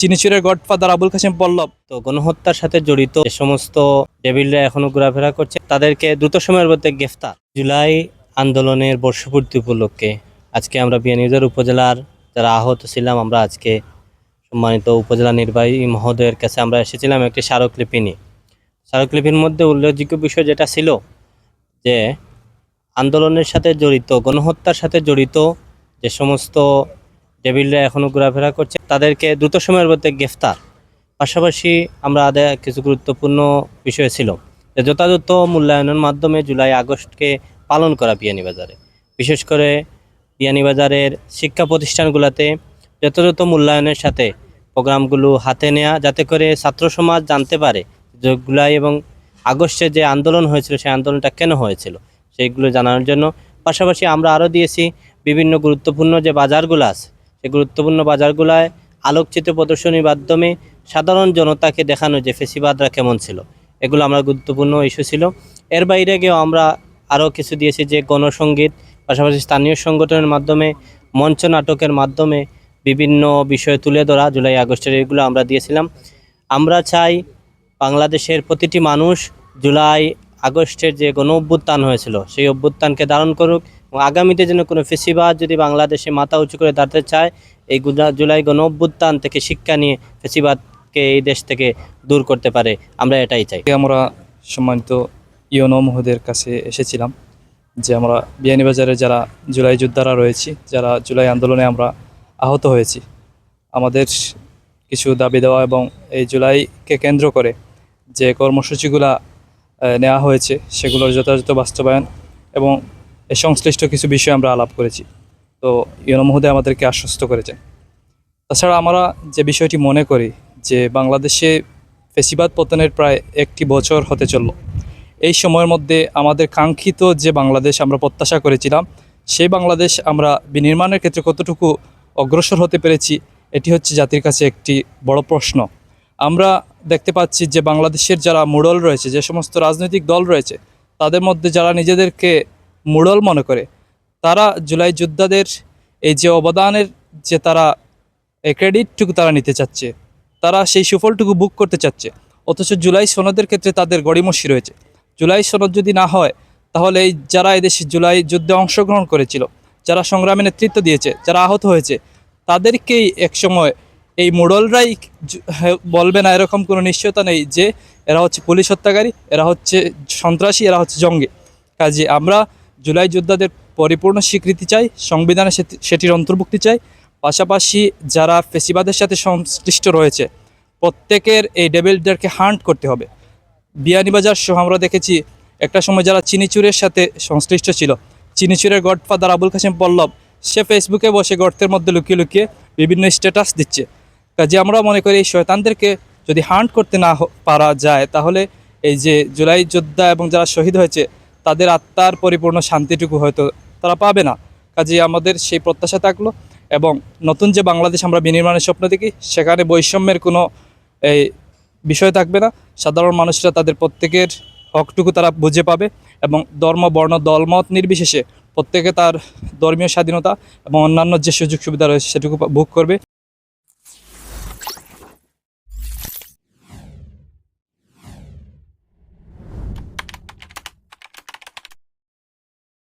চিনিচুরের godfather Abul Kasim Pallab. তো গণহত্যার সাথে জড়িত যে সমস্ত ডেভিলরা এখনও ঘোরাফেরা করছে, তাদেরকে দ্রুত সময়ের মধ্যে গ্রেফতার। জুলাই আন্দোলনের বর্ষপূর্তি উপলক্ষে আজকে আমরা বিয়ানীবাজার উপজেলার যারা আহত ছিলাম, আমরা আজকে সম্মানিত উপজেলা নির্বাহী মহোদয়ের কাছে আমরা এসেছিলাম একটি স্মারকলিপি নিয়ে। স্মারকলিপির মধ্যে উল্লেখযোগ্য বিষয় যেটা ছিল যে, আন্দোলনের সাথে জড়িত, গণহত্যার সাথে জড়িত যে সমস্ত ডেভিলরা এখনও ঘোরাফেরা করছে। তাদেরকে দ্রুত সময়ের মধ্যে গ্রেফতার। পাশাপাশি আমরা আদে কিছু গুরুত্বপূর্ণ বিষয় ছিল যথাযথ মূল্যায়নের মাধ্যমে জুলাই আগস্টকে পালন করা বিয়ানীবাজারে বিশেষ করে বিয়ানীবাজারের শিক্ষা প্রতিষ্ঠানগুলোতে যথাযথ মূল্যায়নের সাথে প্রোগ্রামগুলো হাতে নেওয়া যাতে করে ছাত্র সমাজ জানতে পারে যে জুলাই এবং আগস্টে যে আন্দোলন হয়েছিল, সেই আন্দোলনটা কেন হয়েছিল, সেইগুলো জানানোর জন্য। পাশাপাশি আমরা আরও দিয়েছি বিভিন্ন গুরুত্বপূর্ণ যে বাজারগুলো আছে সেই গুরুত্বপূর্ণ বাজারগুলায় আলোকচিত্র প্রদর্শনীর মাধ্যমে সাধারণ জনতাকে দেখানো যে ফেসিবাদরা কেমন ছিল। এগুলো আমরা গুরুত্বপূর্ণ ইস্যু ছিল। এর বাইরে গিয়েও আমরা আরও কিছু দিয়েছি যে গণসঙ্গীত পাশাপাশি স্থানীয় সংগঠনের মাধ্যমে, মঞ্চ নাটকের মাধ্যমে বিভিন্ন বিষয় তুলে ধরা, জুলাই, আগস্টের এগুলো আমরা দিয়েছিলাম। আমরা চাই বাংলাদেশের প্রতিটি মানুষ জুলাই, আগস্টের যে গণ অভ্যুত্থান হয়েছিল, সেই অভ্যুত্থানকে ধারণ করুক। আগামীতে যেন কোনো ফেসিবাদ যদি বাংলাদেশে মাথা উঁচু করে দাঁড়াতে চায়, এই জুলাই গণ অভ্যুত্থান থেকে শিক্ষা নিয়ে ফেসিবাদকে এই দেশ থেকে দূর করতে পারে, আমরা এটাই চাই। আমরা সম্মানিত ইয়নো মহোদয়ের কাছে এসেছিলাম যে আমরা বিয়ানীবাজারে যারা জুলাই যোদ্ধারা রয়েছি, যারা জুলাই আন্দোলনে আমরা আহত হয়েছি, আমাদের কিছু দাবি দেওয়া এবং এই জুলাইকে কেন্দ্র করে যে কর্মসূচিগুলা নেওয়া হয়েছে, সেগুলোর যথাযথ বাস্তবায়ন এবং এ সংশ্লিষ্ট কিছু বিষয় আমরা আলাপ করেছি। তো ইউনো মহোদয় আমাদেরকে আশ্বস্ত করেছেন। তাছাড়া আমরা যে বিষয়টি মনে করি যে বাংলাদেশে ফেসিবাদ পতনের প্রায় একটি বছর হতে চলল, এই সময়ের মধ্যে আমাদের কাঙ্ক্ষিত যে বাংলাদেশ আমরা প্রত্যাশা করেছিলাম, সেই বাংলাদেশ আমরা বিনির্মাণের ক্ষেত্রে কতটুকু অগ্রসর হতে পেরেছি, এটি হচ্ছে জাতির কাছে একটি বড় প্রশ্ন। আমরা দেখতে পাচ্ছি যে বাংলাদেশের যারা মুডল রয়েছে, যে সমস্ত রাজনৈতিক দল রয়েছে, তাদের মধ্যে যারা নিজেদেরকে মুডল মনে করে। তারা জুলাই যোদ্ধাদের এই যে অবদানের যে তারা ক্রেডিটটুকু তারা নিতে চাচ্ছে তারা সেই সুফলটুকু বুক করতে চাচ্ছে অথচ জুলাই সনদের ক্ষেত্রে তাদের গড়িমসি রয়েছে। জুলাই সনদ যদি না হয় তাহলে এই যারা এদেশে জুলাই যুদ্ধে অংশগ্রহণ করেছিল যারা সংগ্রামে নেতৃত্ব দিয়েছে যারা আহত হয়েছে তাদেরকেই একসময় এই মোড়লরাই হ্যাঁ, বলবে না এরকম কোনো নিশ্চয়তা নেই যে এরা হচ্ছে পুলিশ হত্যাকারী এরা হচ্ছে সন্ত্রাসী এরা হচ্ছে জঙ্গি। কাজে আমরা জুলাই যোদ্ধাদের পরিপূর্ণ স্বীকৃতি চাই, সংবিধানে সেটি- সেটির অন্তর্ভুক্তি চাই। পাশাপাশি যারা ফেসিবাদের সাথে সংশ্লিষ্ট রয়েছে, প্রত্যেকের এই ডেভিলদেরকে হান্ট করতে হবে। বিয়ানীবাজার সহ আমরা দেখেছি, একটা সময় যারা চিনিচুরের সাথে সংশ্লিষ্ট ছিল, চিনিচুরের গডফাদার আবুল কাসিম পল্লব, সে ফেসবুকে বসে গর্তের মধ্যে লুকিয়ে লুকিয়ে বিভিন্ন স্ট্যাটাস দিচ্ছে। কাজে আমরা মনে করি এই শয়তানদেরকে যদি হান্ট করতে না পারা যায়, তাহলে এই যে জুলাই যোদ্ধা এবং যারা শহীদ হয়েছে তাদের আত্মার পরিপূর্ণ শান্তিটুকু হয়তো তারা পাবে না। কাজে আমাদের সেই প্রত্যাশা থাকল এবং নতুন যে বাংলাদেশ আমরা বিনির্মাণের স্বপ্ন দেখি, সেখানে বৈষম্যের কোনো, এই, বিষয় থাকবে না। সাধারণ মানুষরা তাদের প্রত্যেকের হকটুকু তারা বুঝে পাবে এবং ধর্ম, বর্ণ, দলমত নির্বিশেষে প্রত্যেকে তার ধর্মীয় স্বাধীনতা এবং অন্যান্য যে সুযোগ সুবিধা রয়েছে সেটুকু ভোগ করবে।